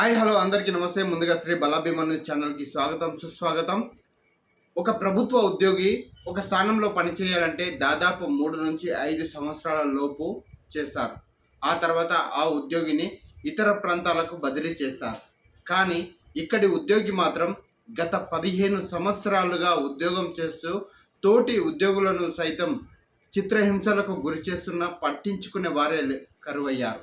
Hi hello అందరికీ నమస్తే. ముందుగా శ్రీ బలాభిమన్యు ఛానల్కి స్వాగతం సుస్వాగతం. ఒక ప్రభుత్వ ఉద్యోగి ఒక స్థానంలో పనిచేయాలంటే దాదాపు మూడు నుంచి ఐదు సంవత్సరాల లోపు చేస్తారు. ఆ తర్వాత ఆ ఉద్యోగిని ఇతర ప్రాంతాలకు బదిలీ చేస్తారు. కానీ ఇక్కడి ఉద్యోగి మాత్రం గత పదిహేను సంవత్సరాలుగా ఉద్యోగం చేస్తూ తోటి ఉద్యోగులను సైతం చిత్రహింసలకు గురి చేస్తున్న పట్టించుకునే వారే కరువయ్యారు.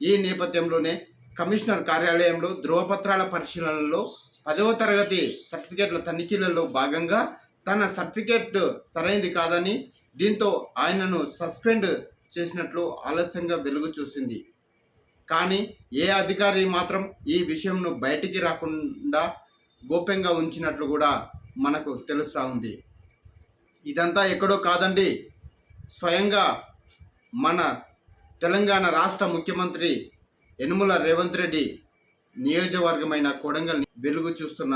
ఈ నేపథ్యంలోనే కమిషనర్ కార్యాలయంలో ధృవపత్రాల పరిశీలనలో పదవ తరగతి సర్టిఫికేట్ల తనిఖీలలో భాగంగా తన సర్టిఫికేట్ సరైనది కాదని దీంతో ఆయనను సస్పెండ్ చేసినట్లు ఆలస్యంగా వెలుగు చూసింది. కానీ ఏ అధికారి మాత్రం ఈ విషయంను బయటికి రాకుండా గోప్యంగా ఉంచినట్లు కూడా మనకు తెలుస్తూ ఉంది. ఇదంతా ఎక్కడో కాదండి. స్వయంగా మన తెలంగాణ రాష్ట్ర ముఖ్యమంత్రి యనుమల రేవంత్ రెడ్డి నియోజకవర్గమైన కొడంగల్ వెలుగు చూస్తున్న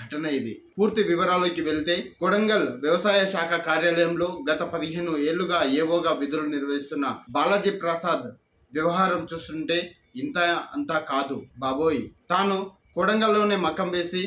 ఘటన ఇది. పూర్తి వివరాల్లోకి వెళ్తే కొడంగల్ వ్యవసాయ శాఖ కార్యాలయంలో గత పదిహేను ఏళ్ళుగా ఏవోగా విధులు నిర్వహిస్తున్న బాలాజీ ప్రసాద్ వ్యవహారం చూస్తుంటే ఇంత అంతా కాదు బాబోయ్. తాను కొడంగల్లోనే మకం వేసి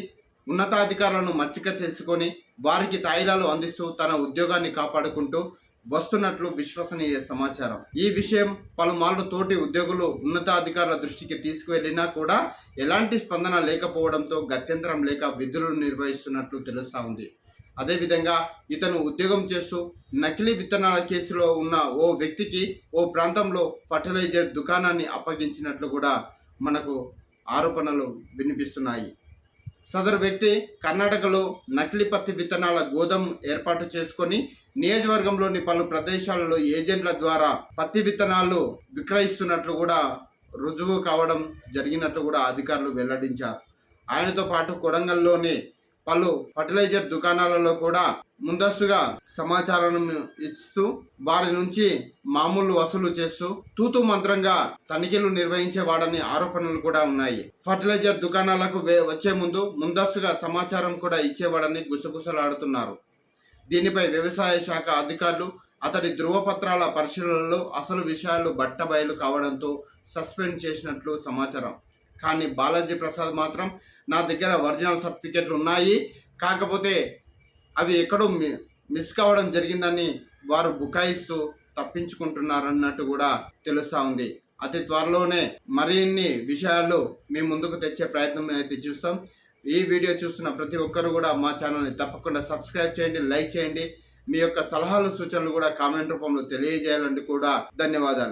ఉన్నతాధికారులను మచ్చిక చేసుకొని వారికి తాయిలాలు అందిస్తూ తన ఉద్యోగాన్ని కాపాడుకుంటూ వస్తున్నట్లు విశ్వసనీయ సమాచారం. ఈ విషయం పలుమార్లు తోటి ఉద్యోగులు ఉన్నతాధికారుల దృష్టికి తీసుకువెళ్ళినా కూడా ఎలాంటి స్పందన లేకపోవడంతో గత్యంతరం లేక విధులు నిర్వహిస్తున్నట్లు తెలుస్తా ఉంది. అదేవిధంగా ఇతను ఉద్యోగం చేస్తూ నకిలీ విత్తనాల కేసులో ఉన్న ఓ వ్యక్తికి ఓ ప్రాంతంలో ఫర్టిలైజర్ దుకాణాన్ని అప్పగించినట్లు కూడా మనకు ఆరోపణలు వినిపిస్తున్నాయి. సదరు వ్యక్తి కర్ణాటకలో నకిలీ పత్తి విత్తనాల గోదాం ఏర్పాటు చేసుకొని నియోజకవర్గంలోని పలు ప్రదేశాలలో ఏజెంట్ల ద్వారా పత్తి విత్తనాలు విక్రయిస్తున్నట్లు కూడా రుజువు కావడం జరిగినట్లు కూడా అధికారులు వెల్లడించారు. ఆయనతో పాటు కొడంగల్లోనే పలు ఫర్టిలైజర్ దుకాణాలలో కూడా ముందస్తుగా సమాచారం ఇస్తూ వారి నుంచి మామూలు వసూలు చేస్తూ తూతు మంత్రంగా తనిఖీలు నిర్వహించేవాడని ఆరోపణలు కూడా ఉన్నాయి. ఫర్టిలైజర్ దుకాణాలకు వే- వచ్చే ముందు ముందస్తుగా సమాచారం కూడా ఇచ్చేవాడని గుసగుసలాడుతున్నారు. దీనిపై వ్యవసాయ శాఖ అధికారులు అతడి ధృవపత్రాల పరిశీలనలో అసలు విషయాలు బట్టబయలు కావడంతో సస్పెండ్ చేసినట్లు సమాచారం. కానీ బాలాజీ ప్రసాద్ మాత్రం నా దగ్గర ఒరిజినల్ సర్టిఫికెట్లు ఉన్నాయి. కాకపోతే అవి ఎక్కడో మి- మిస్ కావడం జరిగిందని వారు బుకాయిస్తూ తప్పించుకుంటున్నారన్నట్టు కూడా తెలుస్తూ ఉంది. అతి త్వరలోనే మరిన్ని విషయాలు మీ ముందుకు తెచ్చే ప్రయత్నం అయితే చూస్తాం. ఈ వీడియో చూస్తున్న ప్రతి ఒక్కరు కూడా మా ఛానల్ని తప్పకుండా సబ్స్క్రైబ్ చేయండి లైక్ చేయండి. మీ యొక్క సలహాలు సూచనలు కూడా కామెంట్ రూపంలో తెలియజేయాలంటే కూడా ధన్యవాదాలు.